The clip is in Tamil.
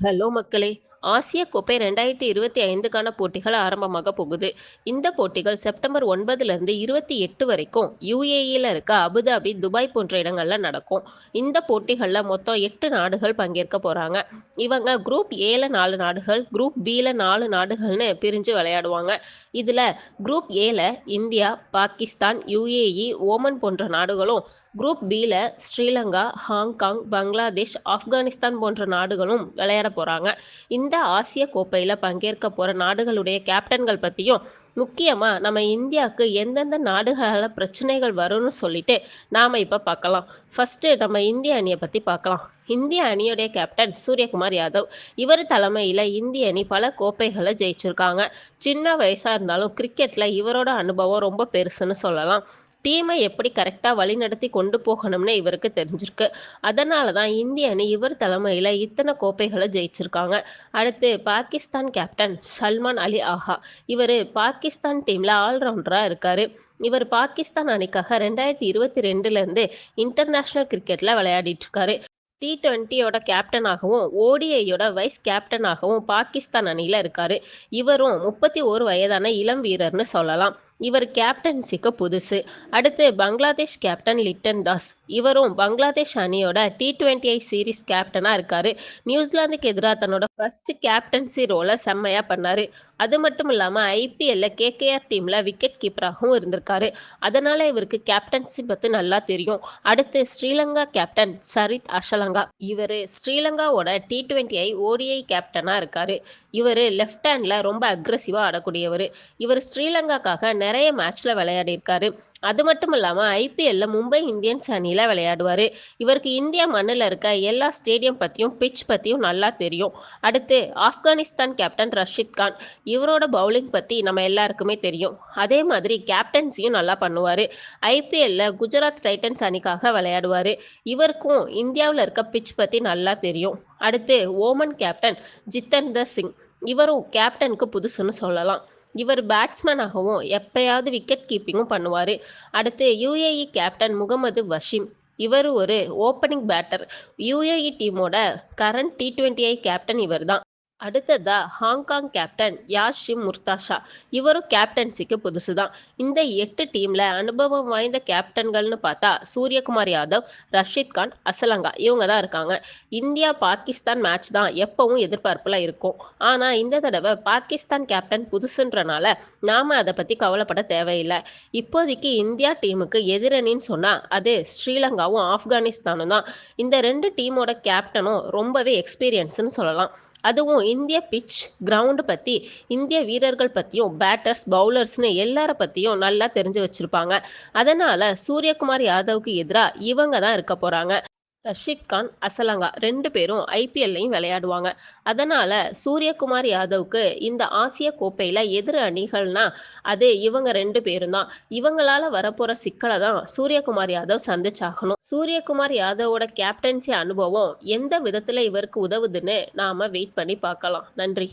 ஹலோ மக்களே! ஆசிய கோப்பை 2025க்கான போட்டிகள் ஆரம்பமாக போகுது. இந்த போட்டிகள் செப்டம்பர் 9லிருந்து 28 வரைக்கும் யுஏஇல இருக்க அபுதாபி, துபாய் போன்ற இடங்களில் நடக்கும். இந்த போட்டிகளில் மொத்தம் எட்டு நாடுகள் பங்கேற்க போகிறாங்க இவங்க குரூப் ஏல நாலு நாடுகள், குரூப் பியில் நாலு நாடுகள்னு பிரிஞ்சு விளையாடுவாங்க. இதில் குரூப் ஏல இந்தியா, பாகிஸ்தான், யுஏஇ, ஓமன் போன்ற நாடுகளும், குரூப் பியில் ஸ்ரீலங்கா, ஹாங்காங், பங்களாதேஷ், ஆப்கானிஸ்தான் போன்ற நாடுகளும் விளையாட போகிறாங்க இந்த ஆசிய கோப்பையில் பங்கேற்க போகிற நாடுகளுடைய கேப்டன்கள் பற்றியும் முக்கியமாக நம்ம இந்தியாக்கு எந்தெந்த நாடுகளில் பிரச்சனைகள் வரும்னு சொல்லிட்டு நாம் இப்போ பார்க்கலாம். ஃபஸ்ட்டு நம்ம இந்திய அணியை பற்றி பார்க்கலாம். இந்திய அணியுடைய கேப்டன் சூரியகுமார் யாதவ். இவர் தலைமையில் இந்திய அணி பல கோப்பைகளை ஜெயிச்சிருக்காங்க. சின்ன வயசாக இருந்தாலும் கிரிக்கெட்டில் இவரோட அனுபவம் ரொம்ப பெருசுன்னு சொல்லலாம். டீமை எப்படி கரெக்டாக வழிநடத்தி கொண்டு போகணும்னு இவருக்கு தெரிஞ்சிருக்கு. அதனால தான் இந்திய அணி இவர் தலைமையில் இத்தனை கோப்பைகளை ஜெயிச்சிருக்காங்க. அடுத்து பாகிஸ்தான் கேப்டன் சல்மான் அலி ஆஹா இவரு பாகிஸ்தான் டீமில் ஆல்ரவுண்டராக இருக்கார் இவர் பாகிஸ்தான் அணிக்காக 2022லேருந்து இன்டர்நேஷனல் கிரிக்கெட்டில் விளையாடிட்டு இருக்காரு. டி20யோட கேப்டனாகவும், ஓடிஐயோட வைஸ் கேப்டனாகவும் பாகிஸ்தான் அணியில் இருக்காரு. இவரும் 31 வயதான இளம் வீரர்னு சொல்லலாம். இவர் கேப்டன்சிக்கு புதுசு. அடுத்து பங்களாதேஷ் கேப்டன் லிட்டன் தாஸ். இவரும் பங்களாதேஷ் அணியோட டி20ஐ சீரிஸ் கேப்டனாக இருக்காரு. நியூசிலாந்துக்கு எதிராக தன்னோட ஃபர்ஸ்ட் கேப்டன்சி ரோலை செம்மையாக பண்ணாரு. அது மட்டும் இல்லாமல் ஐபிஎல்ல கேகேஆர் டீமில் விக்கெட் கீப்பராகவும் இருந்திருக்காரு. அதனால இவருக்கு கேப்டன்சி பற்றி நல்லா தெரியும். அடுத்து ஸ்ரீலங்கா கேப்டன் சரித் அஷலங்கா இவர் ஸ்ரீலங்காவோட டி20ஐ, ஓடிஐ கேப்டனாக இருக்காரு. இவர் லெஃப்ட் ஹேண்டில் ரொம்ப அக்ரஸிவா ஆடக்கூடியவர் இவர் ஸ்ரீலங்காக்காக நிறைய மேட்ச்ல விளையாடியிருக்காரு. அது மட்டும் இல்லாம ஐபிஎல்ல மும்பை இந்தியன்ஸ் அணியில விளையாடுவாரு. இவருக்கு இந்தியா மண்ணில் இருக்க எல்லா ஸ்டேடியம் பத்தியும், பிட்ச் பத்தியும் நல்லா தெரியும். அடுத்து ஆப்கானிஸ்தான் கேப்டன் ரஷித் கான். இவரோட பவுலிங் பத்தி நம்ம எல்லாருக்குமே தெரியும். அதே மாதிரி கேப்டன்சியும் நல்லா பண்ணுவாரு. ஐபிஎல்ல குஜராத் டைட்டன்ஸ் அணிக்காக விளையாடுவாரு. இவருக்கும் இந்தியாவில் இருக்க பிட்ச் பத்தி நல்லா தெரியும். அடுத்து ஓமன் கேப்டன் ஜித்தேந்தர் சிங். இவரும் கேப்டனுக்கு புதுசுன்னு சொல்லலாம். இவர் பேட்ஸ்மேனாகவும், எப்பயாவது விக்கெட் கீப்பிங்கும் பண்ணுவார் அடுத்து யுஏஇ கேப்டன் முகமது வஷீம். இவர் ஒரு ஓப்பனிங் பேட்டர். யுஏஇ டீமோட கரண்ட் டி20ஐ கேப்டன் இவர் தான். அடுத்ததா ஹாங்காங் கேப்டன் யாசிம் முர்தாஷா. இவரும் கேப்டன்சிக்கு புதுசு தான். இந்த எட்டு டீம்ல அனுபவம் வாய்ந்த கேப்டன்கள்னு பார்த்தா சூரியகுமார் யாதவ், ரஷித் கான், அசலங்கா இவங்க தான் இருக்காங்க. இந்தியா, பாகிஸ்தான் மேட்ச் தான் எப்பவும் எதிர்பார்ப்புல இருக்கும். ஆனா இந்த தடவை பாகிஸ்தான் கேப்டன் புதுசுன்றனால நாம அதை பத்தி கவலைப்பட தேவையில்லை இப்போதைக்கு இந்தியா டீமுக்கு எதிரணின்னு சொன்னா அது ஸ்ரீலங்காவும், ஆப்கானிஸ்தானும் தான். இந்த ரெண்டு டீமோட கேப்டனும் ரொம்பவே எக்ஸ்பீரியன்ஸ்னு சொல்லலாம். அதுவும் இந்திய பிட்ச், கிரவுண்ட் பற்றி இந்திய வீரர்கள் பற்றியும் பேட்டர்ஸ், பவுலர்ஸ்னு எல்லாரை பற்றியும் நல்லா தெரிஞ்சு வச்சுருப்பாங்க. அதனால் சூரியகுமார் யாதவ்க்கு எதிராக இவங்க தான் இருக்க போகிறாங்க ரஷித் கான், அசலங்கா ரெண்டு பேரும் ஐபிஎல்லையும் விளையாடுவாங்க. அதனால சூரியகுமார் யாதவுக்கு இந்த ஆசிய கோப்பையில் எதிர் அணிகள்னா அது இவங்க ரெண்டு பேரும் தான். இவங்களால வரப்போற சிக்கலை தான் சூரியகுமார் யாதவ் சந்திச்சாகணும். சூரியகுமார் யாதவோட கேப்டன்சி அனுபவம் எந்த விதத்துல இவருக்கு உதவுதுன்னு நாம வெயிட் பண்ணி பார்க்கலாம். நன்றி.